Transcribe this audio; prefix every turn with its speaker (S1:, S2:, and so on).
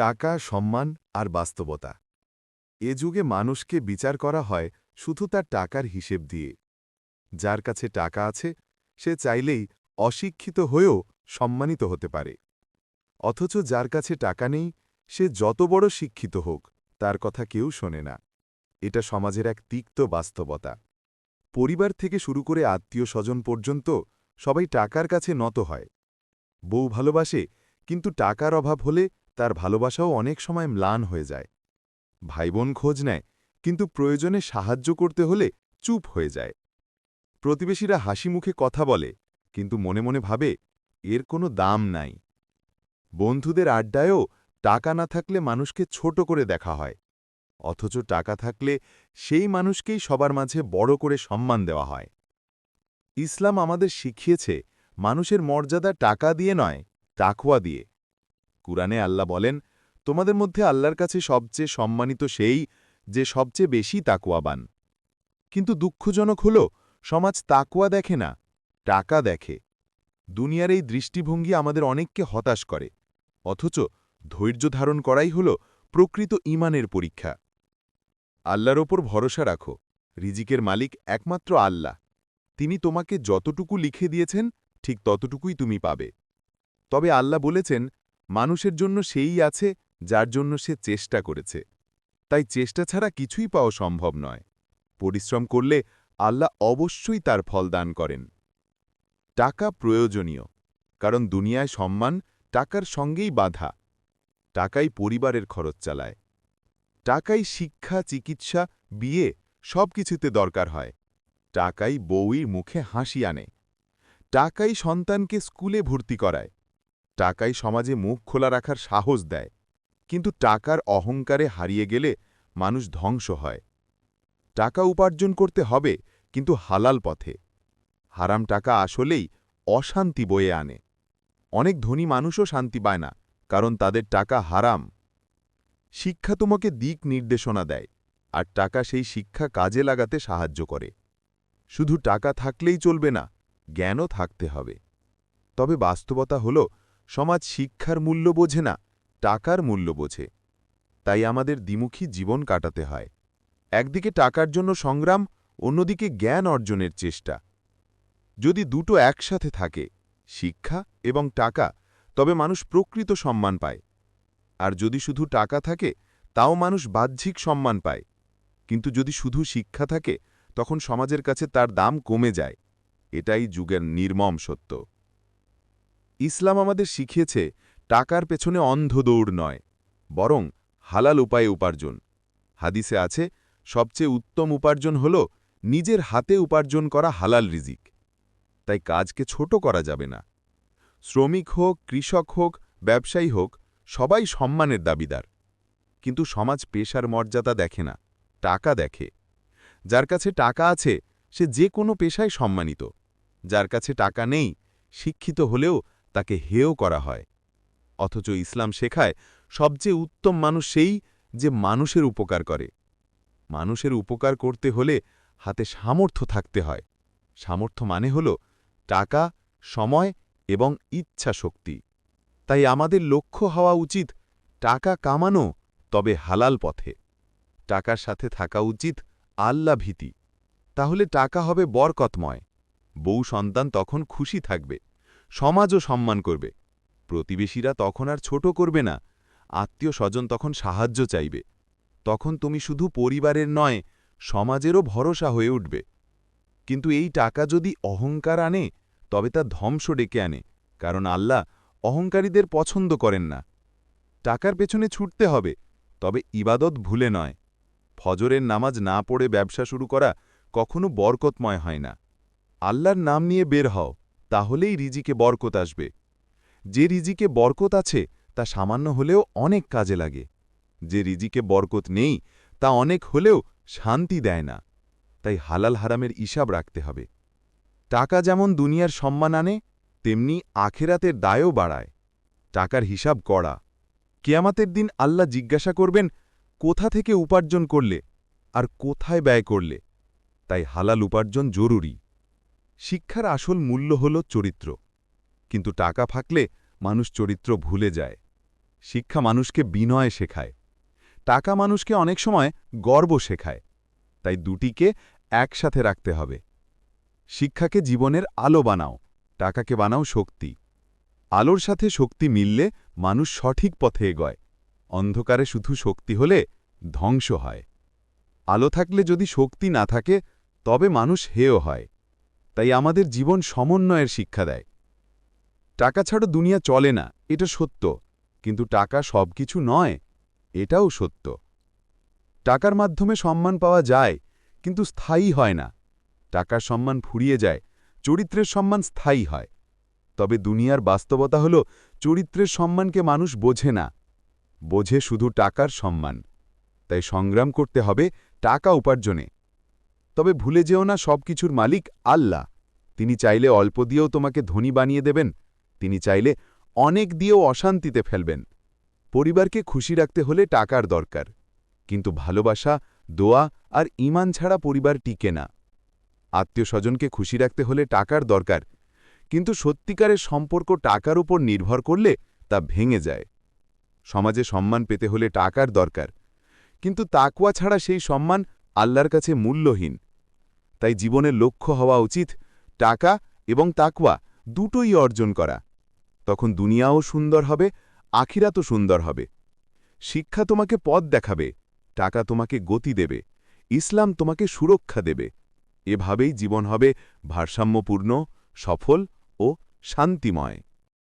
S1: টাকা, সম্মান আর বাস্তবতা। এ যুগে মানুষকে বিচার করা হয় শুধু তার টাকার হিসেব দিয়ে। যার কাছে টাকা আছে, সে চাইলেই অশিক্ষিত হয়েও সম্মানিত হতে পারে। অথচ যার কাছে টাকা নেই, সে যত বড় শিক্ষিত হোক, তার কথা কেউ শোনে না। এটা সমাজের এক তিক্ত বাস্তবতা। পরিবার থেকে শুরু করে আত্মীয় স্বজন পর্যন্ত সবাই টাকার কাছে নত হয়। বউ ভালোবাসে, কিন্তু টাকার অভাব হলে তার ভালোবাসাও অনেক সময় ম্লান হয়ে যায়। ভাইবোন খোঁজ নেয়, কিন্তু প্রয়োজনে সাহায্য করতে হলে চুপ হয়ে যায়। প্রতিবেশীরা হাসি মুখে কথা বলে, কিন্তু মনে মনে ভাবে, এর কোনো দাম নাই। বন্ধুদের আড্ডায়ও টাকা না থাকলে মানুষকে ছোট করে দেখা হয়। অথচ টাকা থাকলে সেই মানুষকেই সবার মাঝে বড় করে সম্মান দেওয়া হয়। ইসলাম আমাদের শিখিয়েছে, মানুষের মর্যাদা টাকা দিয়ে নয় টাকুয়া দিয়ে। কুরআনে আল্লাহ বলেন, তোমাদের মধ্যে আল্লাহর কাছে সবচেয়ে সম্মানিত সেই যে সবচেয়ে বেশি তাকুয়াবান কিন্তু দুঃখজনক হল, সমাজ তাকুয়া দেখে না, টাকা দেখে। দুনিয়ার এই দৃষ্টিভঙ্গি আমাদের অনেককে হতাশ করে। অথচ ধৈর্য ধারণ করাই হল প্রকৃত ইমানের পরীক্ষা। আল্লাহর ওপর ভরসা রাখো, রিজিকের মালিক একমাত্র আল্লাহ। তিনি তোমাকে যতটুকু লিখে দিয়েছেন, ঠিক ততটুকুই তুমি পাবে। তবে আল্লাহ বলেছেন মানুষের জন্য সেই আছে, যার জন্য সে চেষ্টা করেছে। তাই চেষ্টা ছাড়া কিছুই পাওয়া সম্ভব নয়। পরিশ্রম করলে আল্লাহ অবশ্যই তার ফল দান করেন। টাকা প্রয়োজনীয়, কারণ দুনিয়ায় সম্মান টাকার সঙ্গেই বাধা। টাকাই পরিবারের খরচ চালায়। টাকাই শিক্ষা, চিকিৎসা, বিয়ে সব কিছুতে দরকার হয়। টাকাই বউইর মুখে হাসি আনে। টাকাই সন্তানকে স্কুলে ভর্তি করায়। টাকাই সমাজে মুখ খোলা রাখার সাহস দেয়। কিন্তু টাকার অহংকারে হারিয়ে গেলে মানুষ ধ্বংস হয়। টাকা উপার্জন করতে হবে, কিন্তু হালাল পথে। হারাম টাকা আসলেই অশান্তি বয়ে আনে। অনেক ধনী মানুষও শান্তি পায় না, কারণ তাদের টাকা হারাম। শিক্ষা তোমাকে দিক নির্দেশনা দেয়, আর টাকা সেই শিক্ষা কাজে লাগাতে সাহায্য করে। শুধু টাকা থাকলেই চলবে না, জ্ঞানও থাকতে হবে। তবে বাস্তবতা হল সমাজ শিক্ষার মূল্য বোঝে না, টাকার মূল্য বোঝে। তাই আমাদের দ্বিমুখী জীবন কাটাতে হয়। একদিকে টাকার জন্য সংগ্রাম, অন্যদিকে জ্ঞান অর্জনের চেষ্টা। যদি দুটো একসাথে থাকে, শিক্ষা এবং টাকা, তবে মানুষ প্রকৃত সম্মান পায়। আর যদি শুধু টাকা থাকে, তাও মানুষ বাহ্যিক সম্মান পায়। কিন্তু যদি শুধু শিক্ষা থাকে, তখন সমাজের কাছে তার দাম কমে যায়। এটাই যুগের নির্মম সত্য। ইসলাম আমাদের শিখিয়েছে, টাকার পেছনে অন্ধ দৌড় নয়, বরং হালাল উপায়ে উপার্জন। হাদিসে আছে, সবচেয়ে উত্তম উপার্জন হল নিজের হাতে উপার্জন করা হালাল রিজিক। তাই কাজকে ছোট করা যাবে না। শ্রমিক হোক, কৃষক হোক, ব্যবসায়ী হোক, সবাই সম্মানের দাবিদার। কিন্তু সমাজ পেশার মর্যাদা দেখে না, টাকা দেখে। যার কাছে টাকা আছে, সে যে কোনো পেশায় সম্মানিত। যার কাছে টাকা নেই, শিক্ষিত হলেও তাকে হেয় করা হয়। অথচ ইসলাম শেখায়, সবচেয়ে উত্তম মানুষ সেই যে মানুষের উপকার করে। মানুষের উপকার করতে হলে হাতে সামর্থ্য থাকতে হয়। সামর্থ্য মানে হল টাকা, সময় এবং ইচ্ছা শক্তি। তাই আমাদের লক্ষ্য হওয়া উচিত টাকা কামানো, তবে হালাল পথে। টাকার সাথে থাকা উচিত আল্লা ভীতি। তাহলে টাকা হবে বরকতময়। বউ সন্তান তখন খুশি থাকবে। সমাজও সম্মান করবে। প্রতিবেশীরা তখন আর ছোট করবে না। আত্মীয় স্বজন তখন সাহায্য চাইবে। তখন তুমি শুধু পরিবারের নয়, সমাজেরও ভরসা হয়ে উঠবে। কিন্তু এই টাকা যদি অহংকার আনে, তবে তা ধ্বংস ডেকে আনে, কারণ আল্লাহ অহংকারীদের পছন্দ করেন না। টাকার পেছনে ছুটতে হবে, তবে ইবাদত ভুলে নয়। ফজরের নামাজ না পড়ে ব্যবসা শুরু করা কখনো বরকতময় হয় না। আল্লাহর নাম নিয়ে বের হও। তাহলেই রিজিকে বরকত আসবে। যে রিজিকে বরকত আছে, তা সামান্য হলেও অনেক কাজে লাগে। যে রিজিকে বরকত নেই, তা অনেক হলেও শান্তি দেয় না। তাই হালাল হারামের ইসাব রাখতে হবে। টাকা যেমন দুনিয়ার সম্মান আনে, তেমনি আখেরাতের দায়ও বাড়ায়। টাকার হিসাব করা। কেয়ামাতের দিন আল্লাহ জিজ্ঞাসা করবেন, কোথা থেকে উপার্জন করলে, আর কোথায় ব্যয় করলে? তাই হালাল উপার্জন জরুরি। শিক্ষার আসল মূল্য হল চরিত্র। কিন্তু টাকা ফাকলে মানুষ চরিত্র ভুলে যায়। শিক্ষা মানুষকে বিনয় শেখায়। টাকা মানুষকে অনেক সময় গর্ব শেখায়। তাই দুটিকে একসাথে রাখতে হবে। শিক্ষাকে জীবনের আলো বানাও, টাকাকে বানাও শক্তি। আলোর সাথে শক্তি মিললে মানুষ সঠিক পথে এগোয়। অন্ধকারে শুধু শক্তি হলে ধ্বংস হয়। আলো থাকলে যদি শক্তি না থাকে, তবে মানুষ হেয় হয়। তাই আমাদের জীবন সমন্বয়ের শিক্ষা দেয়। টাকা ছাড়া দুনিয়া চলে না, এটা সত্য। কিন্তু টাকা সব কিছু নয়, এটাও সত্য। টাকার মাধ্যমে সম্মান পাওয়া যায়, কিন্তু স্থায়ী হয় না। টাকার সম্মান ফুরিয়ে যায়, চরিত্রের সম্মান স্থায়ী হয়। তবে দুনিয়ার বাস্তবতা হল, চরিত্রের সম্মানকে মানুষ বোঝে না। বোঝে শুধু টাকার সম্মান। তাই সংগ্রাম করতে হবে টাকা উপার্জনে। তবে ভুলে যেও না সব কিছুর মালিক আল্লাহ। তিনি চাইলে অল্প দিয়েও তোমাকে ধনী বানিয়ে দেবেন, তিনি চাইলে অনেক দিয়েও অশান্তিতে ফেলবেন। পরিবারকে খুশি রাখতে হলে টাকার দরকার, কিন্তু ভালোবাসা, দোয়া আর ইমান ছাড়া পরিবার টিকে না। আত্মীয় স্বজনকে খুশি রাখতে হলে টাকার দরকার, কিন্তু সত্যিকারের সম্পর্ক টাকার উপর নির্ভর করলে তা ভেঙে যায়। সমাজে সম্মান পেতে হলে টাকার দরকার, কিন্তু তাকুয়া ছাড়া সেই সম্মান আল্লাহর কাছে মূল্যহীন। তাই জীবনের লক্ষ্য হওয়া উচিত টাকা এবং তাকওয়া দুটোই অর্জন করা। তখন দুনিয়াও সুন্দর হবে, আখিরাতও সুন্দর হবে। শিক্ষা তোমাকে পথ দেখাবে, টাকা তোমাকে গতি দেবে, ইসলাম তোমাকে সুরক্ষা দেবে। এভাবেই জীবন হবে ভারসাম্যপূর্ণ, সফল ও শান্তিময়।